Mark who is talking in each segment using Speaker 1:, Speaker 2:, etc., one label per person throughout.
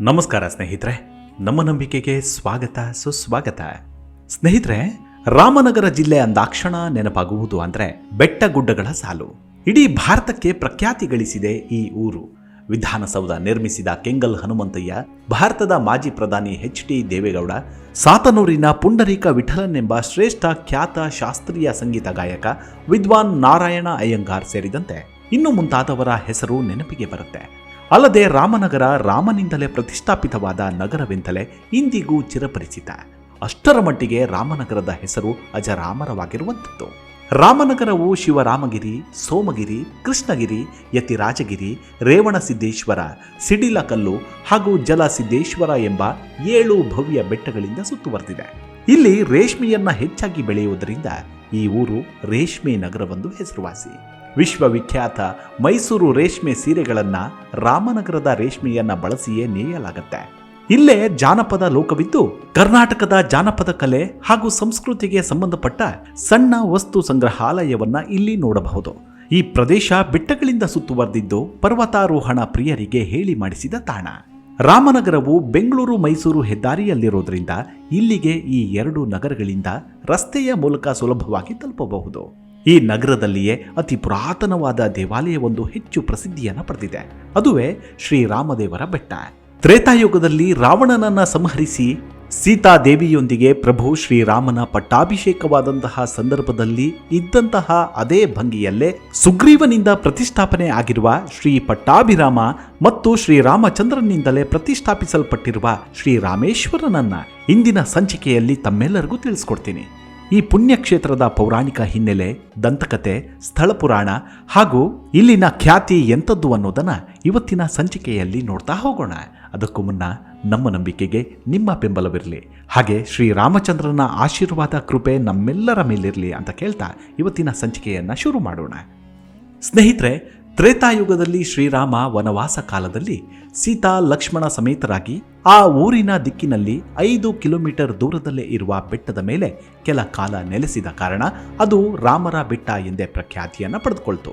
Speaker 1: ನಮಸ್ಕಾರ ಸ್ನೇಹಿತರೆ, ನಮ್ಮ ನಂಬಿಕೆಗೆ ಸ್ವಾಗತ, ಸುಸ್ವಾಗತ. ಸ್ನೇಹಿತರೆ, ರಾಮನಗರ ಜಿಲ್ಲೆ ಅಂದಾಕ್ಷಣ ನೆನಪಾಗುವುದು ಅಂದ್ರೆ ಬೆಟ್ಟ ಗುಡ್ಡಗಳ ಸಾಲು. ಇಡೀ ಭಾರತಕ್ಕೆ ಪ್ರಖ್ಯಾತಿ ಗಳಿಸಿದೆ ಈ ಊರು. ವಿಧಾನಸೌಧ ನಿರ್ಮಿಸಿದ ಕೆಂಗಲ್ ಹನುಮಂತಯ್ಯ, ಭಾರತದ ಮಾಜಿ ಪ್ರಧಾನಿ ಎಚ್ ಡಿ ದೇವೇಗೌಡ, ಸಾತನೂರಿನ ಪುಂಡರೀಕ ವಿಠಲನ್ ಎಂಬ ಶ್ರೇಷ್ಠ ಖ್ಯಾತ ಶಾಸ್ತ್ರೀಯ ಸಂಗೀತ ಗಾಯಕ ವಿದ್ವಾನ್ ನಾರಾಯಣ ಅಯ್ಯಂಗಾರ್ ಸೇರಿದಂತೆ ಇನ್ನು ಮುಂತಾದವರ ಹೆಸರು ನೆನಪಿಗೆ ಬರುತ್ತೆ. ಅಲ್ಲದೆ ರಾಮನಗರ ರಾಮನಿಂದಲೇ ಪ್ರತಿಷ್ಠಾಪಿತವಾದ ನಗರವೆಂದಲೇ ಇಂದಿಗೂ ಚಿರಪರಿಚಿತ. ಅಷ್ಟರ ಮಟ್ಟಿಗೆ ರಾಮನಗರದ ಹೆಸರು ಅಜರಾಮರವಾಗಿರುವಂಥದ್ದು. ರಾಮನಗರವು ಶಿವರಾಮಗಿರಿ, ಸೋಮಗಿರಿ, ಕೃಷ್ಣಗಿರಿ, ಯತಿರಾಜಗಿರಿ, ರೇವಣಸಿದ್ದೇಶ್ವರ, ಸಿಡಿಲಕಲ್ಲು ಹಾಗೂ ಜಲಸಿದ್ದೇಶ್ವರ ಎಂಬ ಏಳು ಭವ್ಯ ಬೆಟ್ಟಗಳಿಂದ ಸುತ್ತುವರೆದಿದೆ. ಇಲ್ಲಿ ರೇಷ್ಮೆಯನ್ನ ಹೆಚ್ಚಾಗಿ ಬೆಳೆಯುವುದರಿಂದ ಈ ಊರು ರೇಷ್ಮೆ ನಗರವೆಂದು ಹೆಸರುವಾಸಿ. ವಿಶ್ವವಿಖ್ಯಾತ ಮೈಸೂರು ರೇಷ್ಮೆ ಸೀರೆಗಳನ್ನು ರಾಮನಗರದ ರೇಷ್ಮೆಯನ್ನು ಬಳಸಿಯೇ ನೇಯಲಾಗುತ್ತೆ. ಇಲ್ಲೇ ಜಾನಪದ ಲೋಕವಿದ್ದು, ಕರ್ನಾಟಕದ ಜಾನಪದ ಕಲೆ ಹಾಗೂ ಸಂಸ್ಕೃತಿಗೆ ಸಂಬಂಧಪಟ್ಟ ಸಣ್ಣ ವಸ್ತು ಸಂಗ್ರಹಾಲಯವನ್ನ ಇಲ್ಲಿ ನೋಡಬಹುದು. ಈ ಪ್ರದೇಶ ಬೆಟ್ಟಗಳಿಂದ ಸುತ್ತುವರೆದಿದ್ದು ಪರ್ವತಾರೋಹಣ ಪ್ರಿಯರಿಗೆ ಹೇಳಿ ಮಾಡಿಸಿದ ತಾಣ. ರಾಮನಗರವು ಬೆಂಗಳೂರು ಮೈಸೂರು ಹೆದ್ದಾರಿಯಲ್ಲಿರೋದ್ರಿಂದ ಇಲ್ಲಿಗೆ ಈ ಎರಡು ನಗರಗಳಿಂದ ರಸ್ತೆಯ ಮೂಲಕ ಸುಲಭವಾಗಿ ತಲುಪಬಹುದು. ಈ ನಗರದಲ್ಲಿಯೇ ಅತಿ ಪುರಾತನವಾದ ದೇವಾಲಯವೊಂದು ಹೆಚ್ಚು ಪ್ರಸಿದ್ಧಿಯನ್ನು ಪಡೆದಿದೆ. ಅದುವೇ ಶ್ರೀರಾಮದೇವರ ಬೆಟ್ಟ. ತ್ರೇತಾಯುಗದಲ್ಲಿ ರಾವಣನನ್ನ ಸಂಹರಿಸಿ ಸೀತಾದೇವಿಯೊಂದಿಗೆ ಪ್ರಭು ಶ್ರೀರಾಮನ ಪಟ್ಟಾಭಿಷೇಕವಾದಂತಹ ಸಂದರ್ಭದಲ್ಲಿ ಇದ್ದಂತಹ ಅದೇ ಭಂಗಿಯಲ್ಲೇ ಸುಗ್ರೀವನಿಂದ ಪ್ರತಿಷ್ಠಾಪನೆ ಆಗಿರುವ ಶ್ರೀ ಪಟ್ಟಾಭಿರಾಮ ಮತ್ತು ಶ್ರೀರಾಮಚಂದ್ರನಿಂದಲೇ ಪ್ರತಿಷ್ಠಾಪಿಸಲ್ಪಟ್ಟಿರುವ ಶ್ರೀರಾಮೇಶ್ವರನನ್ನ ಇಂದಿನ ಸಂಚಿಕೆಯಲ್ಲಿ ತಮ್ಮೆಲ್ಲರಿಗೂ ತಿಳಿಸ್ಕೊಡ್ತೀನಿ. ಈ ಪುಣ್ಯಕ್ಷೇತ್ರದ ಪೌರಾಣಿಕ ಹಿನ್ನೆಲೆ, ದಂತಕತೆ, ಸ್ಥಳ ಪುರಾಣ ಹಾಗೂ ಇಲ್ಲಿನ ಖ್ಯಾತಿ ಎಂಥದ್ದು ಅನ್ನೋದನ್ನು ಇವತ್ತಿನ ಸಂಚಿಕೆಯಲ್ಲಿ ನೋಡ್ತಾ ಹೋಗೋಣ. ಅದಕ್ಕೂ ಮುನ್ನ ನಮ್ಮ ನಂಬಿಕೆಗೆ ನಿಮ್ಮ ಬೆಂಬಲವಿರಲಿ. ಹಾಗೆ ಶ್ರೀರಾಮಚಂದ್ರನ ಆಶೀರ್ವಾದ ಕೃಪೆ ನಮ್ಮೆಲ್ಲರ ಮೇಲಿರಲಿ ಅಂತ ಕೇಳ್ತಾ ಇವತ್ತಿನ ಸಂಚಿಕೆಯನ್ನು ಶುರು ಮಾಡೋಣ. ಸ್ನೇಹಿತರೆ ತ್ರೇತಾಯುಗದಲ್ಲಿ ಶ್ರೀರಾಮ ವನವಾಸ ಕಾಲದಲ್ಲಿ ಸೀತಾ ಲಕ್ಷ್ಮಣ ಸಮೇತರಾಗಿ ಆ ಊರಿನ ದಿಕ್ಕಿನಲ್ಲಿ ಐದು ಕಿಲೋಮೀಟರ್ ದೂರದಲ್ಲೇ ಇರುವ ಬೆಟ್ಟದ ಮೇಲೆ ಕೆಲ ಕಾಲ ನೆಲೆಸಿದ ಕಾರಣ ಅದು ರಾಮರ ಬೆಟ್ಟ ಎಂದೇ ಪ್ರಖ್ಯಾತಿಯನ್ನು ಪಡೆದುಕೊಳ್ತು.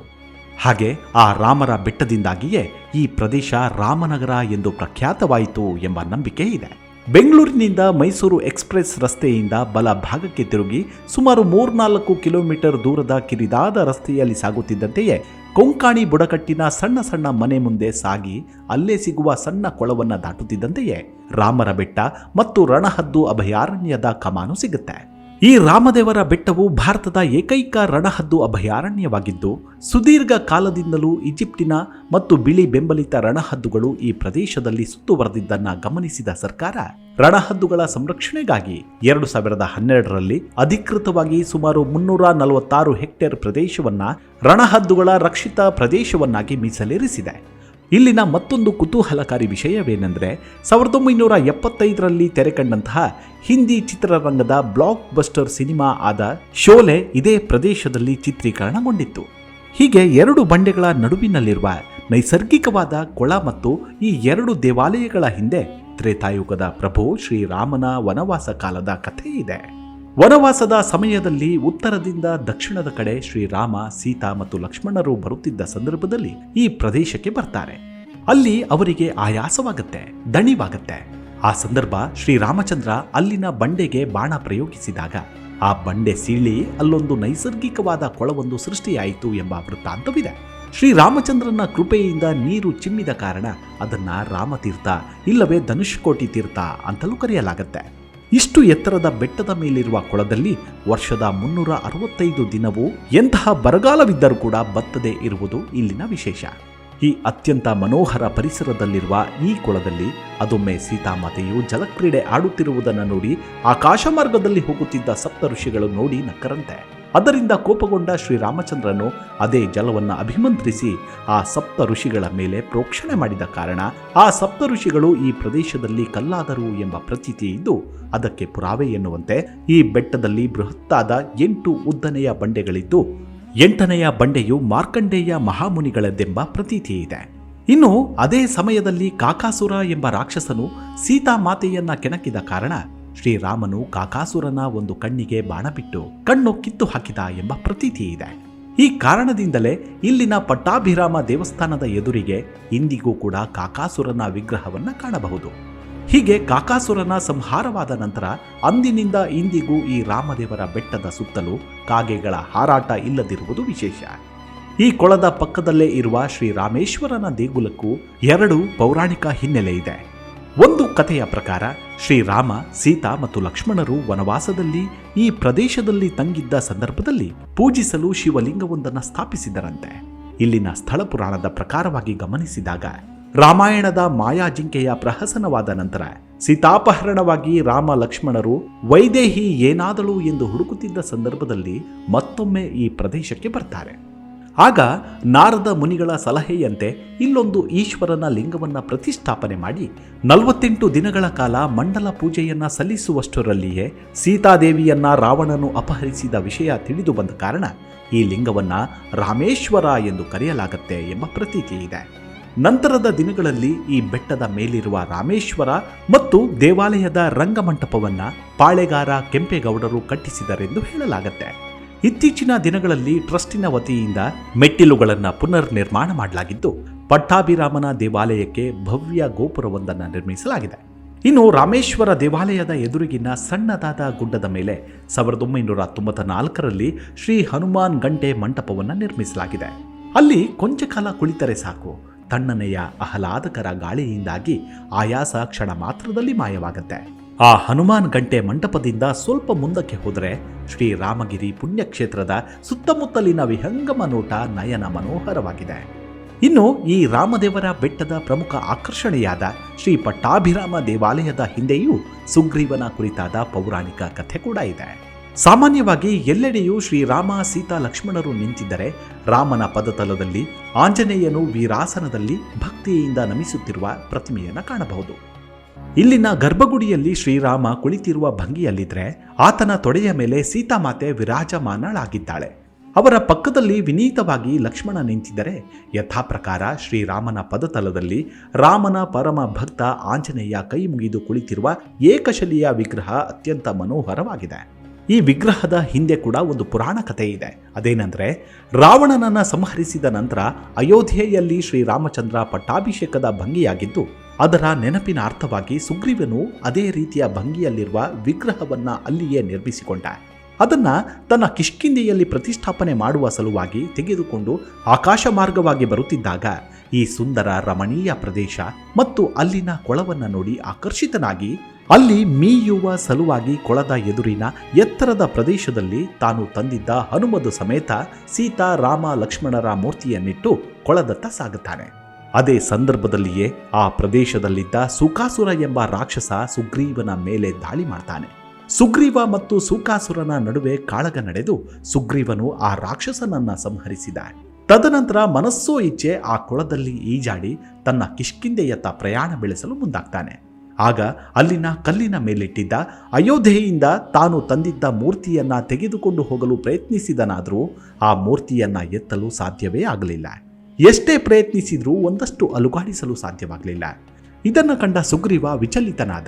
Speaker 1: ಹಾಗೆ ಆ ರಾಮರ ಬೆಟ್ಟದಿಂದಾಗಿಯೇ ಈ ಪ್ರದೇಶ ರಾಮನಗರ ಎಂದು ಪ್ರಖ್ಯಾತವಾಯಿತು ಎಂಬ ನಂಬಿಕೆ ಇದೆ. ಬೆಂಗಳೂರಿನಿಂದ ಮೈಸೂರು ಎಕ್ಸ್ಪ್ರೆಸ್ ರಸ್ತೆಯಿಂದ ಬಲ ಭಾಗಕ್ಕೆ ತಿರುಗಿ ಸುಮಾರು ಮೂರ್ನಾಲ್ಕು ಕಿಲೋಮೀಟರ್ ದೂರದ ಕಿರಿದಾದ ರಸ್ತೆಯಲ್ಲಿ ಸಾಗುತ್ತಿದ್ದಂತೆಯೇ ಕೊಂಕಾಣಿ ಬುಡಕಟ್ಟಿನ ಸಣ್ಣ ಸಣ್ಣ ಮನೆ ಮುಂದೆ ಸಾಗಿ ಅಲ್ಲೇ ಸಿಗುವ ಸಣ್ಣ ಕೊಳವನ್ನು ದಾಟುತ್ತಿದ್ದಂತೆಯೇ ರಾಮರ ಬೆಟ್ಟ ಮತ್ತು ರಣಹದ್ದು ಅಭಯಾರಣ್ಯದ ಕಮಾನು ಸಿಗುತ್ತೆ. ಈ ರಾಮದೇವರ ಬೆಟ್ಟವು ಭಾರತದ ಏಕೈಕ ರಣಹದ್ದು ಅಭಯಾರಣ್ಯವಾಗಿದ್ದು, ಸುದೀರ್ಘ ಕಾಲದಿಂದಲೂ ಈಜಿಪ್ಟಿನ ಮತ್ತು ಬಿಳಿ ಬೆಂಬಲಿತ ರಣಹದ್ದುಗಳು ಈ ಪ್ರದೇಶದಲ್ಲಿ ಸುತ್ತುವರೆದಿದ್ದನ್ನು ಗಮನಿಸಿದ ಸರ್ಕಾರ, ರಣಹದ್ದುಗಳ ಸಂರಕ್ಷಣೆಗಾಗಿ ಎರಡು ಸಾವಿರದ ಹನ್ನೆರಡರಲ್ಲಿ ಅಧಿಕೃತವಾಗಿ ಸುಮಾರು ಮುನ್ನೂರ ನಲವತ್ತಾರು ಹೆಕ್ಟೇರ್ ಪ್ರದೇಶವನ್ನ ರಣಹದ್ದುಗಳ ರಕ್ಷಿತ ಪ್ರದೇಶವನ್ನಾಗಿ ಮೀಸಲಿರಿಸಿದೆ. ಇಲ್ಲಿನ ಮತ್ತೊಂದು ಕುತೂಹಲಕಾರಿ ವಿಷಯವೇನೆಂದರೆ ಸಾವಿರದ ಒಂಬೈನೂರ ಎಪ್ಪತ್ತೈದರಲ್ಲಿ ತೆರೆಕಂಡಂತಹ ಹಿಂದಿ ಚಿತ್ರರಂಗದ ಬ್ಲಾಕ್ ಬಸ್ಟರ್ ಸಿನಿಮಾ ಆದ ಶೋಲೆ ಇದೇ ಪ್ರದೇಶದಲ್ಲಿ ಚಿತ್ರೀಕರಣಗೊಂಡಿತ್ತು. ಹೀಗೆ ಎರಡು ಬಂಡೆಗಳ ನಡುವಿನಲ್ಲಿರುವ ನೈಸರ್ಗಿಕವಾದ ಕೊಳ ಮತ್ತು ಈ ಎರಡು ದೇವಾಲಯಗಳ ಹಿಂದೆ ತ್ರೇತಾಯುಗದ ಪ್ರಭು ಶ್ರೀರಾಮನ ವನವಾಸ ಕಾಲದ ಕಥೆ ಇದೆ ವನವಾಸದ ಸಮಯದಲ್ಲಿ ಉತ್ತರದಿಂದ ದಕ್ಷಿಣದ ಕಡೆ ಶ್ರೀರಾಮ ಸೀತಾ ಮತ್ತು ಲಕ್ಷ್ಮಣರು ಬರುತ್ತಿದ್ದ ಸಂದರ್ಭದಲ್ಲಿ ಈ ಪ್ರದೇಶಕ್ಕೆ ಬರ್ತಾರೆ. ಅಲ್ಲಿ ಅವರಿಗೆ ಆಯಾಸವಾಗುತ್ತೆ, ದಣಿವಾಗುತ್ತೆ. ಆ ಸಂದರ್ಭ ಶ್ರೀರಾಮಚಂದ್ರ ಅಲ್ಲಿನ ಬಂಡೆಗೆ ಬಾಣ ಪ್ರಯೋಗಿಸಿದಾಗ, ಆ ಬಂಡೆ ಸೀಳಿ ಅಲ್ಲೊಂದು ನೈಸರ್ಗಿಕವಾದ ಕೊಳವೊಂದು ಸೃಷ್ಟಿಯಾಯಿತು ಎಂಬ ವೃತ್ತಾಂತವಿದೆ. ಶ್ರೀರಾಮಚಂದ್ರನ ಕೃಪೆಯಿಂದ ನೀರು ಚಿಮ್ಮಿದ ಕಾರಣ ಅದನ್ನ ರಾಮತೀರ್ಥ, ಇಲ್ಲವೇ ಧನುಷ್ಕೋಟಿ ತೀರ್ಥ ಅಂತಲೂ ಕರೆಯಲಾಗುತ್ತೆ. ಇಷ್ಟು ಎತ್ತರದ ಬೆಟ್ಟದ ಮೇಲಿರುವ ಕೊಳದಲ್ಲಿ ವರ್ಷದ ಮುನ್ನೂರ ಅರವತ್ತೈದು ದಿನವೂ ಎಂತಹ ಬರಗಾಲವಿದ್ದರೂ ಕೂಡ ಬತ್ತದೆ ಇರುವುದು ಇಲ್ಲಿನ ವಿಶೇಷ. ಈ ಅತ್ಯಂತ ಮನೋಹರ ಪರಿಸರದಲ್ಲಿರುವ ಈ ಕೊಳದಲ್ಲಿ ಅದೊಮ್ಮೆ ಸೀತಾಮಾತೆಯು ಜಲಕ್ರೀಡೆ ಆಡುತ್ತಿರುವುದನ್ನು ನೋಡಿ ಆಕಾಶ ಮಾರ್ಗದಲ್ಲಿ ಹೋಗುತ್ತಿದ್ದ ಸಪ್ತಋಷಿಗಳು ನೋಡಿ ನಕ್ಕರಂತೆ. ಅದರಿಂದ ಕೋಪಗೊಂಡ ಶ್ರೀರಾಮಚಂದ್ರನು ಅದೇ ಜಲವನ್ನು ಅಭಿಮಂತ್ರಿಸಿ ಆ ಸಪ್ತ ಋಷಿಗಳ ಮೇಲೆ ಪ್ರೋಕ್ಷಣೆ ಮಾಡಿದ ಕಾರಣ ಆ ಸಪ್ತ ಋಷಿಗಳು ಈ ಪ್ರದೇಶದಲ್ಲಿ ಕಲ್ಲಾದರು ಎಂಬ ಪ್ರತೀತಿ ಇದ್ದು ಅದಕ್ಕೆ ಪುರಾವೆ ಎನ್ನುವಂತೆ ಈ ಬೆಟ್ಟದಲ್ಲಿ ಬೃಹತ್ತಾದ ಎಂಟು ಉದ್ದನೆಯ ಬಂಡೆಗಳಿದ್ದು ಎಂಟನೆಯ ಬಂಡೆಯು ಮಾರ್ಕಂಡೇಯ ಮಹಾಮುನಿಗಳದ್ದೆಂಬ ಪ್ರತೀತಿ ಇದೆ. ಇನ್ನು ಅದೇ ಸಮಯದಲ್ಲಿ ಕಾಕಾಸುರ ಎಂಬ ರಾಕ್ಷಸನು ಸೀತಾ ಮಾತೆಯನ್ನ ಕೆಣಕಿದ ಕಾರಣ ಶ್ರೀರಾಮನು ಕಾಕಾಸುರನ ಒಂದು ಕಣ್ಣಿಗೆ ಬಾಣ ಬಿಟ್ಟು ಕಣ್ಣು ಕಿತ್ತು ಹಾಕಿದ ಎಂಬ ಪ್ರತೀತಿ ಇದೆ. ಈ ಕಾರಣದಿಂದಲೇ ಇಲ್ಲಿನ ಪಟ್ಟಾಭಿರಾಮ ದೇವಸ್ಥಾನದ ಎದುರಿಗೆ ಇಂದಿಗೂ ಕೂಡ ಕಾಕಾಸುರನ ವಿಗ್ರಹವನ್ನ ಕಾಣಬಹುದು. ಹೀಗೆ ಕಾಕಾಸುರನ ಸಂಹಾರವಾದ ನಂತರ ಅಂದಿನಿಂದ ಇಂದಿಗೂ ಈ ರಾಮದೇವರ ಬೆಟ್ಟದ ಸುತ್ತಲೂ ಕಾಗೆಗಳ ಹಾರಾಟ ಇಲ್ಲದಿರುವುದು ವಿಶೇಷ. ಈ ಕೊಳದ ಪಕ್ಕದಲ್ಲೇ ಇರುವ ಶ್ರೀರಾಮೇಶ್ವರನ ದೇಗುಲಕ್ಕೂ ಎರಡು ಪೌರಾಣಿಕ ಹಿನ್ನೆಲೆ ಇದೆ. ಒಂದು ಕಥೆಯ ಪ್ರಕಾರ ಶ್ರೀರಾಮ ಸೀತಾ ಮತ್ತು ಲಕ್ಷ್ಮಣರು ವನವಾಸದಲ್ಲಿ ಈ ಪ್ರದೇಶದಲ್ಲಿ ತಂಗಿದ್ದ ಸಂದರ್ಭದಲ್ಲಿ ಪೂಜಿಸಲು ಶಿವಲಿಂಗವೊಂದನ್ನು ಸ್ಥಾಪಿಸಿದರಂತೆ. ಇಲ್ಲಿನ ಸ್ಥಳ ಪುರಾಣದ ಪ್ರಕಾರವಾಗಿ ಗಮನಿಸಿದಾಗ, ರಾಮಾಯಣದ ಮಾಯಾಜಿಂಕೆಯ ಪ್ರಹಸನವಾದ ನಂತರ ಸೀತಾಪಹರಣವಾಗಿ ರಾಮ, ಲಕ್ಷ್ಮಣರು ವೈದೇಹಿ ಏನಾದಳು ಎಂದು ಹುಡುಕುತ್ತಿದ್ದ ಸಂದರ್ಭದಲ್ಲಿ ಮತ್ತೊಮ್ಮೆ ಈ ಪ್ರದೇಶಕ್ಕೆ ಬರ್ತಾರೆ. ಆಗ ನಾರದ ಮುನಿಗಳ ಸಲಹೆಯಂತೆ ಇಲ್ಲೊಂದು ಈಶ್ವರನ ಲಿಂಗವನ್ನು ಪ್ರತಿಷ್ಠಾಪನೆ ಮಾಡಿ ನಲವತ್ತೆಂಟು ದಿನಗಳ ಕಾಲ ಮಂಡಲ ಪೂಜೆಯನ್ನು ಸಲ್ಲಿಸುವಷ್ಟರಲ್ಲಿಯೇ ಸೀತಾದೇವಿಯನ್ನ ರಾವಣನು ಅಪಹರಿಸಿದ ವಿಷಯ ತಿಳಿದು ಬಂದ ಕಾರಣ ಈ ಲಿಂಗವನ್ನು ರಾಮೇಶ್ವರ ಎಂದು ಕರೆಯಲಾಗತ್ತೆ ಎಂಬ ಪ್ರತೀತಿ ಇದೆ. ನಂತರದ ದಿನಗಳಲ್ಲಿ ಈ ಬೆಟ್ಟದ ಮೇಲಿರುವ ರಾಮೇಶ್ವರ ಮತ್ತು ದೇವಾಲಯದ ರಂಗಮಂಟಪವನ್ನು ಪಾಳೆಗಾರ ಕೆಂಪೇಗೌಡರು ಕಟ್ಟಿಸಿದರೆಂದು ಹೇಳಲಾಗತ್ತೆ. ಇತ್ತೀಚಿನ ದಿನಗಳಲ್ಲಿ ಟ್ರಸ್ಟಿನ ವತಿಯಿಂದ ಮೆಟ್ಟಿಲುಗಳನ್ನು ಪುನರ್ ನಿರ್ಮಾಣ ಮಾಡಲಾಗಿದ್ದು, ಪಟ್ಟಾಭಿರಾಮನ ದೇವಾಲಯಕ್ಕೆ ಭವ್ಯ ಗೋಪುರವೊಂದನ್ನು ನಿರ್ಮಿಸಲಾಗಿದೆ. ಇನ್ನು ರಾಮೇಶ್ವರ ದೇವಾಲಯದ ಎದುರಿಗಿನ ಸಣ್ಣದಾದ ಗುಡ್ಡದ ಮೇಲೆ ಸಾವಿರದ ಒಂಬೈನೂರ ತೊಂಬತ್ತ ನಾಲ್ಕರಲ್ಲಿ ಶ್ರೀ ಹನುಮಾನ್ ಗಂಟೆ ಮಂಟಪವನ್ನು ನಿರ್ಮಿಸಲಾಗಿದೆ. ಅಲ್ಲಿ ಕೊಂಚ ಕಾಲ ಕುಳಿತರೆ ಸಾಕು. ತಣ್ಣನೆಯ ಆಹ್ಲಾದಕರ ಗಾಳಿಯಿಂದಾಗಿ ಆಯಾಸ ಕ್ಷಣ ಮಾತ್ರದಲ್ಲಿ ಮಾಯವಾಗುತ್ತೆ. ಆ ಹನುಮಾನ್ ಗಂಟೆ ಮಂಟಪದಿಂದ ಸ್ವಲ್ಪ ಮುಂದಕ್ಕೆ ಹೋದರೆ ಶ್ರೀ ರಾಮಗಿರಿ ಪುಣ್ಯಕ್ಷೇತ್ರದ ಸುತ್ತಮುತ್ತಲಿನ ವಿಹಂಗಮ ನೋಟ ನಯನ ಮನೋಹರವಾಗಿದೆ. ಇನ್ನು ಈ ರಾಮದೇವರ ಬೆಟ್ಟದ ಪ್ರಮುಖ ಆಕರ್ಷಣೆಯಾದ ಶ್ರೀ ಪಟ್ಟಾಭಿರಾಮ ದೇವಾಲಯದ ಹಿಂದೆಯೂ ಸುಗ್ರೀವನ ಕುರಿತಾದ ಪೌರಾಣಿಕ ಕಥೆ ಕೂಡ ಇದೆ. ಸಾಮಾನ್ಯವಾಗಿ ಎಲ್ಲೆಡೆಯೂ ಶ್ರೀರಾಮ ಸೀತಾ, ಲಕ್ಷ್ಮಣರು ನಿಂತಿದ್ದರೆ ರಾಮನ ಪದತಲದಲ್ಲಿ, ಆಂಜನೇಯನು ವೀರಾಸನದಲ್ಲಿ ಭಕ್ತಿಯಿಂದ ನಮಿಸುತ್ತಿರುವ ಪ್ರತಿಮೆಯನ್ನು ಕಾಣಬಹುದು. ಇಲ್ಲಿನ ಗರ್ಭಗುಡಿಯಲ್ಲಿ ಶ್ರೀರಾಮ ಕುಳಿತಿರುವ ಭಂಗಿಯಲ್ಲಿದ್ರೆ ಆತನ ತೊಡೆಯ ಮೇಲೆ ಸೀತಾಮಾತೆ ವಿರಾಜಮಾನಳಾಗಿದ್ದಾಳೆ. ಅವರ ಪಕ್ಕದಲ್ಲಿ ವಿನೀತವಾಗಿ ಲಕ್ಷ್ಮಣ ನಿಂತಿದ್ದರೆ ಯಥಾಪ್ರಕಾರ ಶ್ರೀರಾಮನ ಪದತಲದಲ್ಲಿ ರಾಮನ ಪರಮ ಭಕ್ತ ಆಂಜನೇಯ ಕೈ ಮುಗಿದು ಕುಳಿತಿರುವ ಏಕಶಲಿಯ ವಿಗ್ರಹ ಅತ್ಯಂತ ಮನೋಹರವಾಗಿದೆ. ಈ ವಿಗ್ರಹದ ಹಿಂದೆ ಕೂಡ ಒಂದು ಪುರಾಣ ಕಥೆ ಇದೆ. ಅದೇನೆಂದರೆ, ರಾವಣನನ್ನು ಸಂಹರಿಸಿದ ನಂತರ ಅಯೋಧ್ಯೆಯಲ್ಲಿ ಶ್ರೀರಾಮಚಂದ್ರ ಪಟ್ಟಾಭಿಷೇಕದ ಭಂಗಿಯಾಗಿದ್ದು ಅದರ ನೆನಪಿನ ಅರ್ಥವಾಗಿ ಸುಗ್ರೀವನು ಅದೇ ರೀತಿಯ ಭಂಗಿಯಲ್ಲಿರುವ ವಿಗ್ರಹವನ್ನ ಅಲ್ಲಿಯೇ ನಿರ್ಮಿಸಿಕೊಂಡ. ಅದನ್ನ ತನ್ನ ಕಿಷ್ಕಿಂದೆಯಲ್ಲಿ ಪ್ರತಿಷ್ಠಾಪನೆ ಮಾಡುವ ಸಲುವಾಗಿ ತೆಗೆದುಕೊಂಡು ಆಕಾಶ ಮಾರ್ಗವಾಗಿ ಬರುತ್ತಿದ್ದಾಗ ಈ ಸುಂದರ ರಮಣೀಯ ಪ್ರದೇಶ ಮತ್ತು ಅಲ್ಲಿನ ಕೊಳವನ್ನು ನೋಡಿ ಆಕರ್ಷಿತನಾಗಿ ಅಲ್ಲಿ ಮೀಯುವ ಸಲುವಾಗಿ ಕೊಳದ ಎದುರಿನ ಎತ್ತರದ ಪ್ರದೇಶದಲ್ಲಿ ತಾನು ತಂದಿದ್ದ ಹನುಮದು ಸಮೇತ ಸೀತಾ ರಾಮ ಲಕ್ಷ್ಮಣರ ಮೂರ್ತಿಯನ್ನಿಟ್ಟು ಕೊಳದತ್ತ ಸಾಗುತ್ತಾನೆ. ಅದೇ ಸಂದರ್ಭದಲ್ಲಿಯೇ ಆ ಪ್ರದೇಶದಲ್ಲಿದ್ದ ಸುಖಾಸುರ ಎಂಬ ರಾಕ್ಷಸ ಸುಗ್ರೀವನ ಮೇಲೆ ದಾಳಿ ಮಾಡ್ತಾನೆ. ಸುಗ್ರೀವ ಮತ್ತು ಸುಖಾಸುರನ ನಡುವೆ ಕಾಳಗ ನಡೆದು ಸುಗ್ರೀವನು ಆ ರಾಕ್ಷಸನನ್ನ ಸಂಹರಿಸಿದ ತದನಂತರ ಮನಸ್ಸೋ ಇಚ್ಛೆ ಆ ಕೊಳದಲ್ಲಿ ಈಜಾಡಿ ತನ್ನ ಕಿಷ್ಕಿಂದೆಯತ್ತ ಪ್ರಯಾಣ ಬೆಳೆಸಲು ಮುಂದಾಗ್ತಾನೆ. ಆಗ ಅಲ್ಲಿನ ಕಲ್ಲಿನ ಮೇಲಿಟ್ಟಿದ್ದ ಅಯೋಧ್ಯೆಯಿಂದ ತಾನು ತಂದಿದ್ದ ಮೂರ್ತಿಯನ್ನ ತೆಗೆದುಕೊಂಡು ಹೋಗಲು ಪ್ರಯತ್ನಿಸಿದನಾದರೂ ಆ ಮೂರ್ತಿಯನ್ನ ಎತ್ತಲು ಸಾಧ್ಯವೇ ಆಗಲಿಲ್ಲ. ಎಷ್ಟೇ ಪ್ರಯತ್ನಿಸಿದ್ರೂ ಒಂದಷ್ಟು ಅಲುಗಾಡಿಸಲು ಸಾಧ್ಯವಾಗಲಿಲ್ಲ. ಇದನ್ನು ಕಂಡ ಸುಗ್ರೀವ ವಿಚಲಿತನಾದ.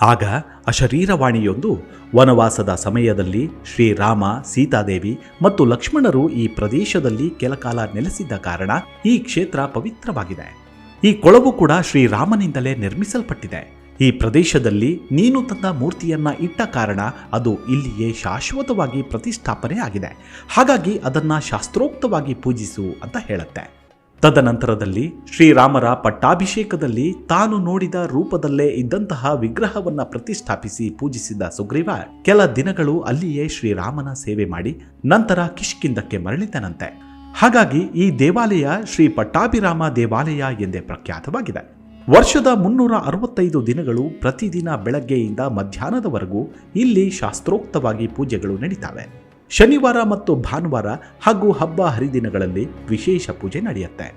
Speaker 1: ಆಗ ಅಶರೀರವಾಣಿಯೊಂದು ವನವಾಸದ ಸಮಯದಲ್ಲಿ ಶ್ರೀರಾಮ, ಸೀತಾದೇವಿ ಮತ್ತು ಲಕ್ಷ್ಮಣರು ಈ ಪ್ರದೇಶದಲ್ಲಿ ಕೆಲಕಾಲ ನೆಲೆಸಿದ್ದ ಕಾರಣ ಈ ಕ್ಷೇತ್ರ ಪವಿತ್ರವಾಗಿದೆ. ಈ ಕೊಳವು ಕೂಡ ಶ್ರೀರಾಮನಿಂದಲೇ ನಿರ್ಮಿಸಲ್ಪಟ್ಟಿದೆ. ಈ ಪ್ರದೇಶದಲ್ಲಿ ನೀನು ತಂದ ಮೂರ್ತಿಯನ್ನ ಇಟ್ಟ ಕಾರಣ ಅದು ಇಲ್ಲಿಯೇ ಶಾಶ್ವತವಾಗಿ ಪ್ರತಿಷ್ಠಾಪನೆ ಆಗಿದೆ ಹಾಗಾಗಿ ಅದನ್ನ ಶಾಸ್ತ್ರೋಕ್ತವಾಗಿ ಪೂಜಿಸು ಅಂತ ಹೇಳುತ್ತೆ. ತದನಂತರದಲ್ಲಿ ಶ್ರೀರಾಮರ ಪಟ್ಟಾಭಿಷೇಕದಲ್ಲಿ ತಾನು ನೋಡಿದ ರೂಪದಲ್ಲೇ ಇದ್ದಂತಹ ವಿಗ್ರಹವನ್ನ ಪ್ರತಿಷ್ಠಾಪಿಸಿ ಪೂಜಿಸಿದ ಸುಗ್ರೀವ ಕೆಲ ದಿನಗಳು ಅಲ್ಲಿಯೇ ಶ್ರೀರಾಮನ ಸೇವೆ ಮಾಡಿ ನಂತರ ಕಿಷ್ಕಿಂದಕ್ಕೆ ಮರಳಿದನಂತೆ. ಹಾಗಾಗಿ ಈ ದೇವಾಲಯ ಶ್ರೀ ಪಟ್ಟಾಭಿರಾಮ ದೇವಾಲಯ ಎಂದೇ ಪ್ರಖ್ಯಾತವಾಗಿದೆ. ವರ್ಷದ ಮುನ್ನೂರ ಅರವತ್ತೈದು ದಿನಗಳು ಪ್ರತಿದಿನ ಬೆಳಗ್ಗೆಯಿಂದ ಮಧ್ಯಾಹ್ನದವರೆಗೂ ಇಲ್ಲಿ ಶಾಸ್ತ್ರೋಕ್ತವಾಗಿ ಪೂಜೆಗಳು ನಡೀತಾವೆ. ಶನಿವಾರ ಮತ್ತು ಭಾನುವಾರ ಹಾಗೂ ಹಬ್ಬ ಹರಿದಿನಗಳಲ್ಲಿ ವಿಶೇಷ ಪೂಜೆ ನಡೆಯುತ್ತೆ.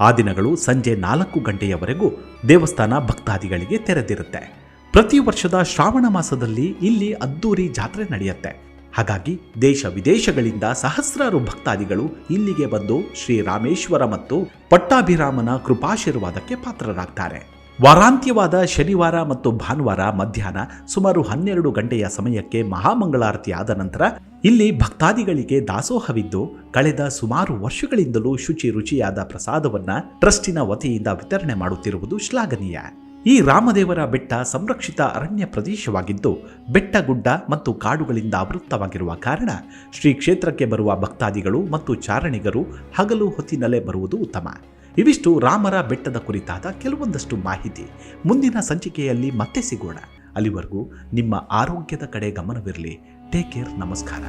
Speaker 1: ಆ ದಿನಗಳು ಸಂಜೆ ನಾಲ್ಕು ಗಂಟೆಯವರೆಗೂ ದೇವಸ್ಥಾನ ಭಕ್ತಾದಿಗಳಿಗೆ ತೆರೆದಿರುತ್ತೆ. ಪ್ರತಿ ವರ್ಷದ ಶ್ರಾವಣ ಮಾಸದಲ್ಲಿ ಇಲ್ಲಿ ಅದ್ದೂರಿ ಜಾತ್ರೆ ನಡೆಯುತ್ತೆ. ಹಾಗಾಗಿ ದೇಶ ವಿದೇಶಗಳಿಂದ ಸಹಸ್ರಾರು ಭಕ್ತಾದಿಗಳು ಇಲ್ಲಿಗೆ ಬಂದು ಶ್ರೀರಾಮೇಶ್ವರ ಮತ್ತು ಪಟ್ಟಾಭಿರಾಮನ ಕೃಪಾಶೀರ್ವಾದಕ್ಕೆ ಪಾತ್ರರಾಗ್ತಾರೆ. ವಾರಾಂತ್ಯವಾದ ಶನಿವಾರ ಮತ್ತು ಭಾನುವಾರ ಮಧ್ಯಾಹ್ನ ಸುಮಾರು ಹನ್ನೆರಡು ಗಂಟೆಯ ಸಮಯಕ್ಕೆ ಮಹಾಮಂಗಳಾರತಿ ಆದ ನಂತರ ಇಲ್ಲಿ ಭಕ್ತಾದಿಗಳಿಗೆ ದಾಸೋಹವಿದ್ದು, ಕಳೆದ ಸುಮಾರು ವರ್ಷಗಳಿಂದಲೂ ಶುಚಿ ರುಚಿಯಾದ ಪ್ರಸಾದವನ್ನ ಟ್ರಸ್ಟಿನ ವತಿಯಿಂದ ವಿತರಣೆ ಮಾಡುತ್ತಿರುವುದು ಶ್ಲಾಘನೀಯ. ಈ ರಾಮದೇವರ ಬೆಟ್ಟ ಸಂರಕ್ಷಿತ ಅರಣ್ಯ ಪ್ರದೇಶವಾಗಿದ್ದು ಬೆಟ್ಟ ಗುಡ್ಡ ಮತ್ತು ಕಾಡುಗಳಿಂದ ಆವೃತ್ತವಾಗಿರುವ ಕಾರಣ ಶ್ರೀ ಕ್ಷೇತ್ರಕ್ಕೆ ಬರುವ ಭಕ್ತಾದಿಗಳು ಮತ್ತು ಚಾರಣಿಗರು ಹಗಲು ಹೊತ್ತಿನಲ್ಲೇ ಬರುವುದು ಉತ್ತಮ. ಇವಿಷ್ಟು ರಾಮರ ಬೆಟ್ಟದ ಕುರಿತಾದ ಕೆಲವೊಂದಷ್ಟು ಮಾಹಿತಿ. ಮುಂದಿನ ಸಂಚಿಕೆಯಲ್ಲಿ ಮತ್ತೆ ಸಿಗೋಣ. ಅಲ್ಲಿವರೆಗೂ ನಿಮ್ಮ ಆರೋಗ್ಯದ ಕಡೆ ಗಮನವಿರಲಿ. ಟೇಕ್ ಕೇರ್ ನಮಸ್ಕಾರ.